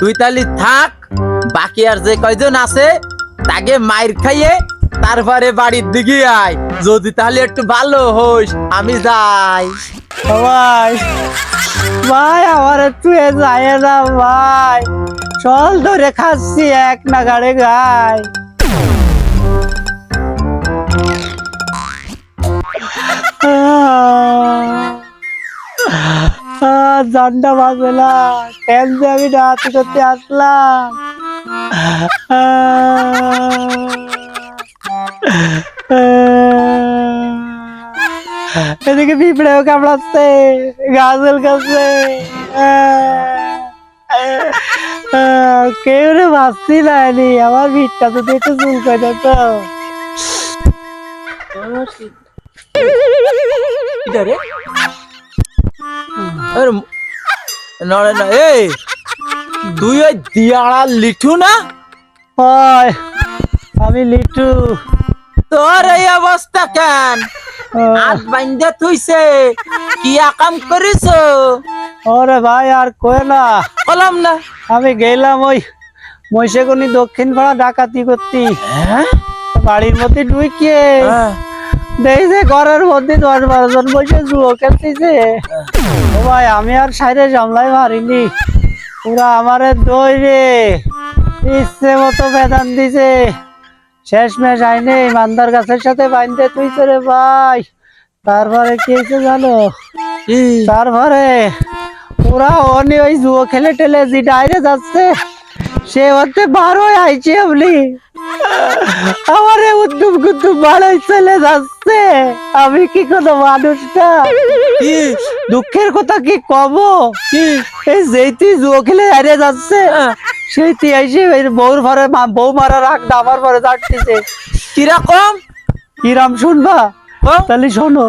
তুই তাহলে থাক, বাকি আর যে কয়জন আছে, তাকে মাইর খাইয়ে তারপরে বাড়ির দিকে আয়। যদি তাহলে একটু ভালো হোস, আমি যাই। ভাই ভাই, আমার একটু যায় না ভাই। চল ধরে খাচ্ছি এক নাগাড়ে গায় জানটা বাজবে না। কেন আমি রাত করতে আসলাম? এদিকে পিঁপড়েও কামড়াচ্ছে, গাজল কাছে কেউ রে ভাবছি নাইনি আমার ভিটটা তো একটু চুল করে তো। ম- নড়ে না এই তুই ওই দিয়াড়া লিঠু না? হয় আমি লিটু। তোর এই অবস্থা কেন? হাত বাইন্দে থুইছে কি কাম করিস ওরে ভাই আর কয়ে না। বললাম না। আমি গেলাম ওই মহিষেগুনি দক্ষিণ পাড়া ডাকাতি করতি। হ্যাঁ? বাড়ির মধ্যে ঢুকিয়ে হ্যাঁ। যে ঘরের মধ্যে দশ বারো জন বসে জুয়ো খেলতেছে। ও ভাই আমি আর সাইডে জামলাই মারিনি। পুরা আমারে দই রে। ইচ্ছে মতো বেদান দিছে। শেষ মেশ আইনে মান্দার গাছের সাথে বাইন্দে তুইছে রে ভাই। তারপরে কি হয়েছে জানো? তারপরে ওরা অনি ওই জুয়ো খেলে টেলে যে ডাইরে যাচ্ছে সে হচ্ছে বারো আইছে আপনি আমারে উদ্যম কুদ্দুম বাড়াই চলে যাচ্ছে। আমি কি কোনো মানুষটা কি? দুঃখের কথা কি কব? কি? এই যেইটি জুয়ো খেলে হারিয়ে যাচ্ছে হ্যাঁ। সেইটি আইসে বউর ঘরে বউ মারা রাখ দাবার পরে যাচ্ছে কীরকম? কিরাম শুনবা? তাহলে শোনো।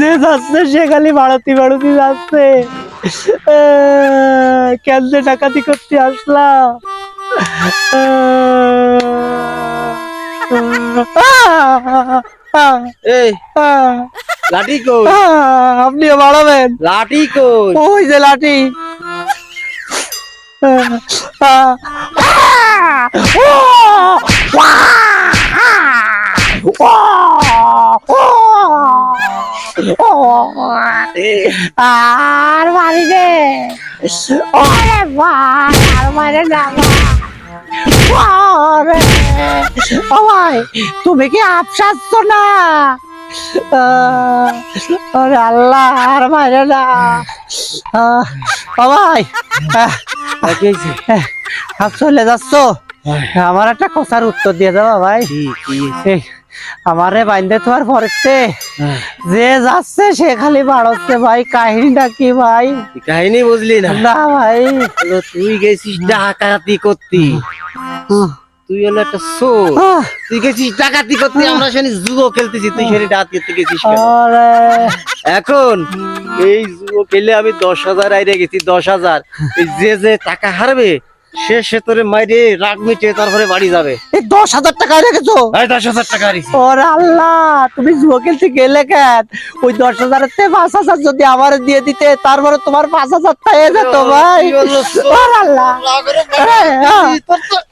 যে যাচ্ছে সে খালি বাড়াতি বাড়াতি যাচ্ছে। কেন যে ডাকাতি করতে আসলাম এই লাঠি কই আপনিও বাড়াবেন লাঠি কই ওই যে লাঠি আর মারি রে। ওরে ভাই আর মারে ওরে তুমি কি আপসাচ্ছ না আহ, ওরে আল্লাহ আর মারে না। ভাই চলে যাচ্ছ? আমার একটা কথার উত্তর দিয়ে যাবা ভাই। আমারে বাইন্দে তোমার পরেতে যে যাচ্ছে সে খালি বাড়ছে ভাই কাহিনীটা কি ভাই? কাহিনী বুঝলি না? না ভাই। তুই গেছিস ডাকাতি করতি। তুই হলো একটা সোর তুই গেছিস ডাকাতি করতে আমরা শুনি জুয়ো খেলতেছি। তুই সেটা ডাকাতি করতে গেছিস এখন এই জুয়ো খেলে আমি দশ হাজার আইরে গেছি দশ হাজার। এই যে যে টাকা হারবে সে সে তোরে মাইরে রাগ মিটে তারপরে বাড়ি যাবে। এই দশ হাজার টাকা রেখেছো? এই দশ হাজার টাকা হারিয়েছি ওরে আল্লাহ তুমি জুয়ো খেলতে গেলে কেন? ওই দশ হাজারের থেকে পাঁচ হাজার যদি আমার দিয়ে দিতে তারপরে তোমার পাঁচ হাজার টাকা যেত ভাই। ওরে আল্লাহ। আহ। তোর তো-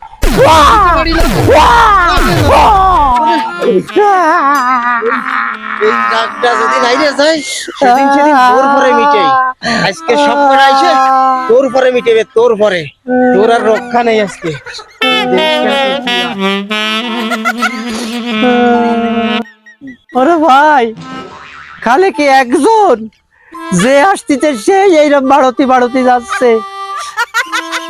এই রাগটা যদি নাইরে যায় সেদিন সেদিন তোর পরে মিটাই। আজকে সব করে আইসে তোর পরে মিটেবে তোর পরে তোর আর রক্ষা নেই আজকে। ওরে ভাই খালি কি একজন? যে আসতিতে সে এইরকম বাড়তি বাড়তি যাচ্ছে।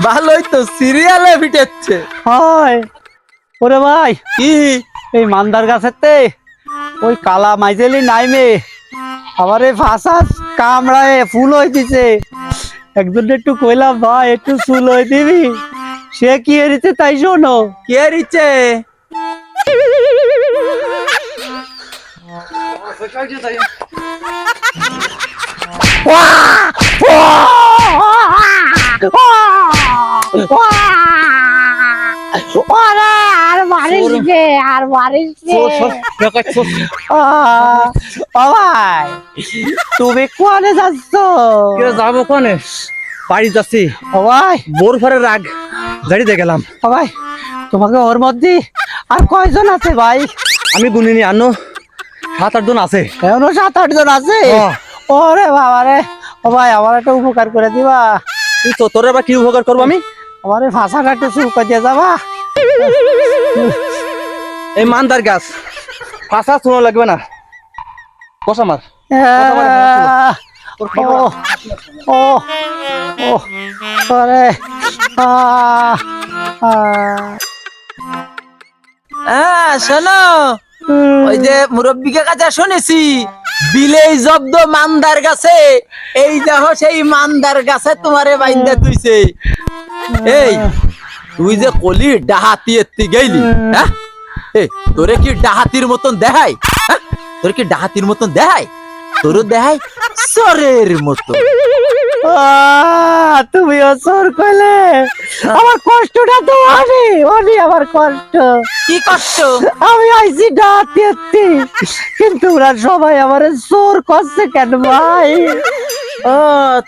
ভালোই তো সিরিয়ালে ফিটেচ্ছে হয়। ওরে ভাই কি? এই মান্দার গাছেতে ওই কালা মাইজেলি নাইমে। আবার এই ফাঁসা কামড়ায় ফুল দিছে। একজন একটু কইলাম ভাই একটু চুল হয়ে দিবি? সে কি এরিতে তাই শোনো। কে রিচে ওরে আর মারিস আর মারিস রে চোর, চোর, দেখো, চোর। আহ, ও ভাই তুমি কোয়ালে যাচ্ছ? কে যাব কোনে? বাড়ি যাচ্ছি। ও ভাই বোর ফরে রাগ। গাড়িতে গেলাম। ও ভাই তোমাকে ওর মধ্যে আর কয়জন আছে ভাই? আমি গুনিনি আনো। সাত আট জন আছে। এখনও সাত আট জন আছে। ওরে বাবা রে ও ভাই আমার একটা উপকার করে দিবা। তুই তো তোর আবার কি উপকার করব আমি? আমার ভাষাটা একটু শুরু করে দিয়ে যাবা। এই মানদার গাছ। ফাঁসা শোনা লাগবে না। ও ও হ্যাঁ শোনো ওই যে মুরব্বীকে কাছে শুনেছি বিলেই জব্দ মান্দার গাছে এই দেখো সেই মান্দার গাছে তোমারে বাইন্দা তুইছে। এই তুই যে কলি ডাহাতি এত্তি গেলি হ্যাঁ? এই তোরে কি ডাহাতির মতন দেখাই? হ্যাঁ? তোরে কি ডাহাতির মতন দেখাই? তোর দেখাই সরের মতো। আহ, তুমিও চোর কইলে। আমার কষ্টটা তো অনি অনি আমার কষ্ট। কি কষ্ট? আমি আইছি ডাহাতি এত্তি কিন্তু ওরা সবাই আমার চোর করছে কেন ভাই? ও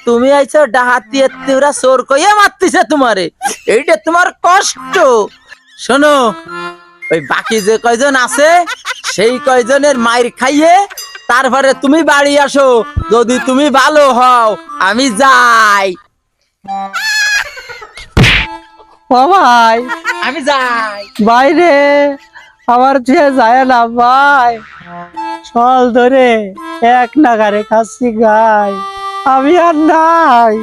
তুমি আইছো ডাহাতি ওরা চোর কইয়া মারতিছে তোমারে। এইটা তোমার কষ্ট। শোনো ওই বাকি যে কয়জন আছে সেই কয়জনের মায়ের খাইয়ে তারপরে তুমি বাড়ি আসো। যদি তুমি ভালো হও আমি যাই। ও ভাই। আমি যাই। বাইরে আমার যে যায় না ভাই। চল ধরে এক নাগারে খাচ্ছি গাই আমি আর নাই।